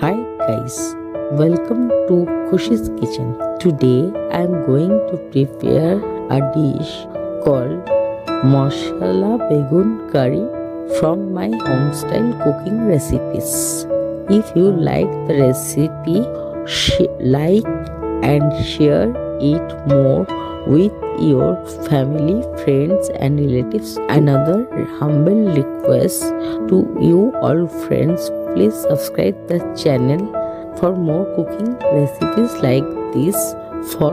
Hi guys, welcome to Khushi's Kitchen. Today I am going to prepare a dish called Masala Begun Curry from my homestyle cooking recipes. If you like the recipe, like and share it more with your family, friends, and relatives. Another humble request to you all friends please subscribe the channel for more cooking recipes like this for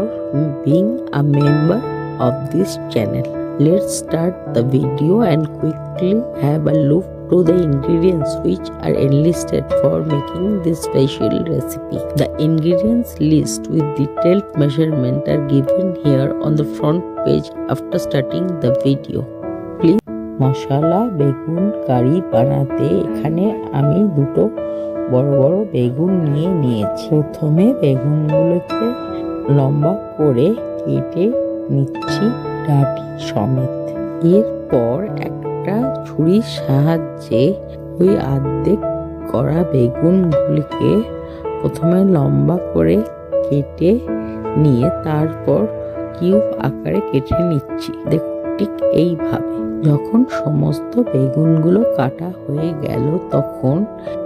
being a member of this channel. Let's start the video and quickly have a look to the ingredients which are enlisted for making this special recipe. The ingredients list with detailed measurement are given here on the front page after starting the video. মশলা, বেগুন, কারি বানাতে এখানে আমি দুটো বড় বড় বেগুন নিয়ে নিয়েছি। প্রথমে বেগুনগুলোকে লম্বা করে কেটে নিচ্ছি ডাটি সমেত। এরপর একটা ছুরির সাহায্যে ওই আর্ধেক করা বেগুনগুলিকে প্রথমে লম্বা করে কেটে নিয়ে তারপর কিউব আকারে কেটে নিচ্ছি। দেখুন, ঠিক এইভাবে। যখন সমস্ত বেগুনগুলো কাটা হয়ে গেল তখন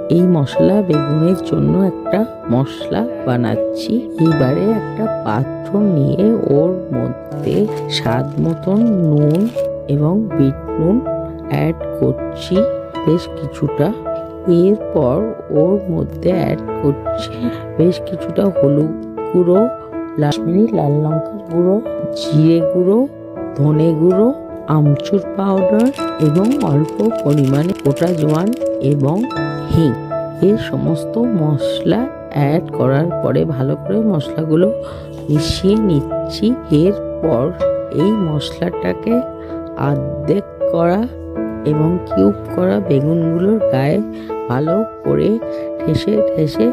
এই মশলা বেগুনের জন্য একটা মশলা বানাচ্ছি। এবারে একটা পাত্র নিয়ে ওর মধ্যে স্বাদ মতন নুন এবং বিট নুন অ্যাড করছি বেশ কিছুটা। এরপর ওর মধ্যে অ্যাড করছি বেশ কিছুটা হলুদ গুঁড়ো কাশ্মীরি লাল লঙ্কার গুঁড়ো, জিরে গুঁড়ো, ধনে গুঁড়ো আমচুর পাউডার এবং অল্প পরিমাণে গোটা জোয়ান এবং হিং। এই সমস্ত মশলা অ্যাড করার পরে ভালো করে মশলাগুলো মিশিয়ে নিচ্ছি। এরপর এই মশলাটাকে আর্ধেক করা এবং কিউব করা বেগুনগুলোর গায়ে ভালো করে ঠেসে ঠেসে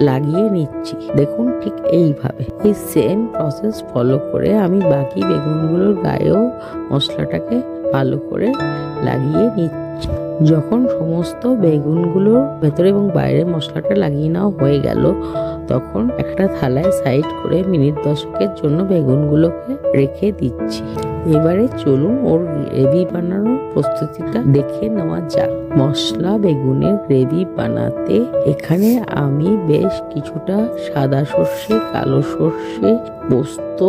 লাগিয়ে নিচ্ছি। দেখুন ঠিক এইভাবে। এই সেম প্রসেস ফলো করে আমি বাকি বেগুনগুলোর গায়েও মশলাটাকে ভালো করে লাগিয়ে নিচ্ছি। যখন সমস্ত বেগুনগুলোর ভেতরে এবং বাইরে মশলাটা লাগিয়ে নেওয়া হয়ে গেল, তখন একটা থালায় সাইড করে মিনিট দশকের জন্য বেগুনগুলোকে রেখে দিচ্ছি। এবারে চলুন ওর গ্রেভি বানানোর প্রস্তুতিটা দেখে নেওয়া যাক। মশলা বেগুনের গ্রেভি বানাতে এখানে আমি বেশ কিছুটা সাদা সর্ষে, কালো সর্ষে পোস্ত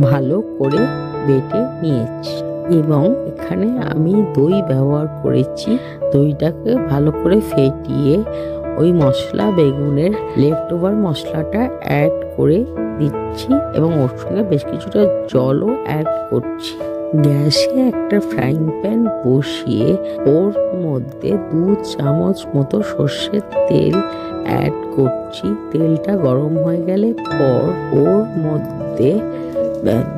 ভালো করে বেটে নিয়েছি এবং এখানে আমি দই ব্যবহার করেছি। দইটাকে ভালো করে ফেটিয়ে ওই মশলা, বেগুনের লেফট ওভার মশলাটা অ্যাড করে দিচ্ছি এবং ওর সঙ্গে বেশ কিছুটা জলও অ্যাড করছি। গ্যাসে একটা ফ্রাইং প্যান বসিয়ে ওর মধ্যে দু চামচ মতো সর্ষের তেল অ্যাড করছি। তেলটা গরম হয়ে গেলে পর ওর মধ্যে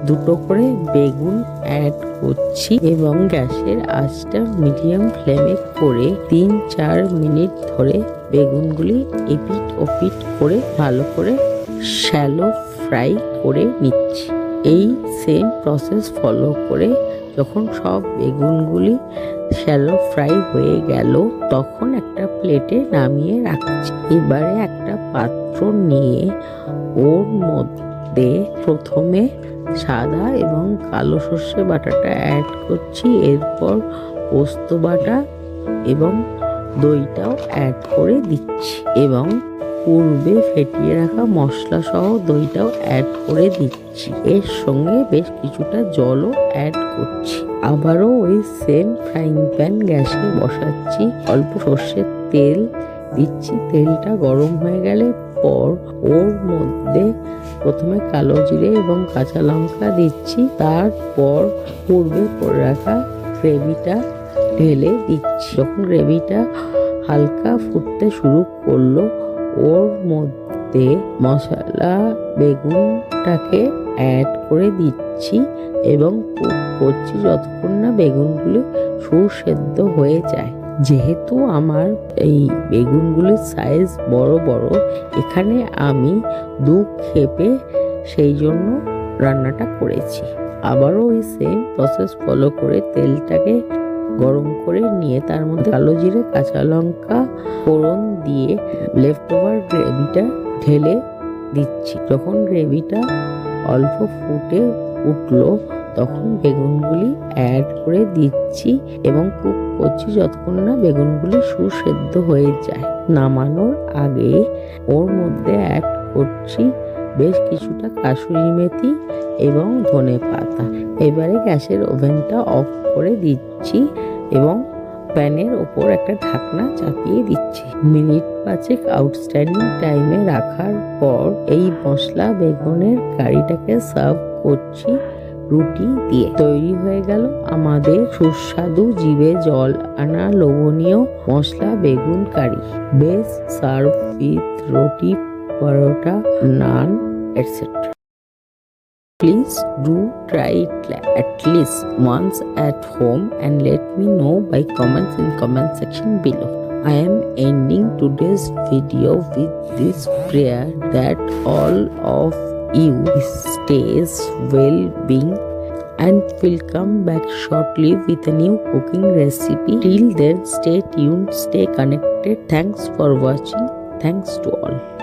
দুটো করে বেগুন অ্যাড করছি এবং গ্যাসের আঁচটা মিডিয়াম ফ্লেমে করে তিন চার মিনিট ধরে বেগুনগুলি এপিট ওপিট করে ভালো করে শ্যালো ফ্রাই করে নিচ্ছি। এই সেম প্রসেস ফলো করে যখন সব বেগুনগুলি শ্যালো ফ্রাই হয়ে গেল, তখন একটা প্লেটে নামিয়ে রাখছি। এবারে একটা পাত্র নিয়ে ওর মধ্যে প্রথমে সাদা এবং কালো সর্ষে বাটাটা অ্যাড করছি, এরপর পোস্ত বাটা এবং দইটাও অ্যাড করে দিচ্ছি এবং পূর্বে ফেটিয়ে রাখা মশলা সহ দইটাও অ্যাড করে দিচ্ছি। এর সঙ্গে বেশ কিছুটা জলও অ্যাড করছি। আবারও ওই সেম ফ্রাইং প্যান গ্যাসে বসাচ্ছি। অল্প সর্ষের তেল দিচ্ছি। তেলটা গরম হয়ে গেলে পর ওর মধ্যে প্রথমে কালো জিরে এবং কাঁচা লঙ্কা দিচ্ছি। তারপর পূর্বে করে রাখা গ্রেভিটা ঢেলে দিচ্ছি। যখন গ্রেভিটা হালকা ফুটতে শুরু করল, ওর মধ্যে মশলা, বেগুনটাকে অ্যাড করে দিচ্ছি এবং করছি যতক্ষণ না বেগুনগুলি সুসেদ্ধ হয়ে যায়। যেহেতু আমার এই বেগুনগুলির সাইজ বড় বড়, এখানে আমি দু খেপে সেই জন্য রান্নাটা করেছি। আবারও ওই সেম প্রসেস ফলো করে তেলটাকে গরম করে নিয়ে তার মধ্যে কালো জিরে, কাঁচা লঙ্কা, ফোড়ন দিয়ে লেফট ওভার গ্রেভিটা ঢেলে দিচ্ছি। যখন গ্রেভিটা অল্প ফুটে উঠল তখন বেগুনগুলি অ্যাড করে দিচ্ছি এবং কুক করছি যতক্ষণ না বেগুনগুলি সুসেদ্ধ হয়ে যায়। নামানোর আগে ওর মধ্যে অ্যাড করছি বেশ কিছুটা কাসুরি মেথি এবং ধনে পাতা। এবারে গ্যাসের ওভেনটা অফ করে দিচ্ছি এবং প্যানের ওপর একটা ঢাকনা চাপিয়ে দিচ্ছি। মিনিট পাঁচেক আউটস্ট্যান্ডিং টাইমে রাখার পর এই মশলা বেগুনের কারিটাকে সার্ভ করছি। রুটি দিয়ে তৈরি হয়ে গেল আমাদের সুস্বাদু জিভে জল আনা লোভনীয় মশলা বেগুন কারি বেস সার্ভ উইথ রুটি পরোটা নান etc. Please do try it at least once at home and let me know by comments in comment section below. I am ending today's video with this prayer that all of you stays well being and will come back shortly with a new cooking recipe. Till then stay tuned, stay connected. Thanks for watching. Thanks to all.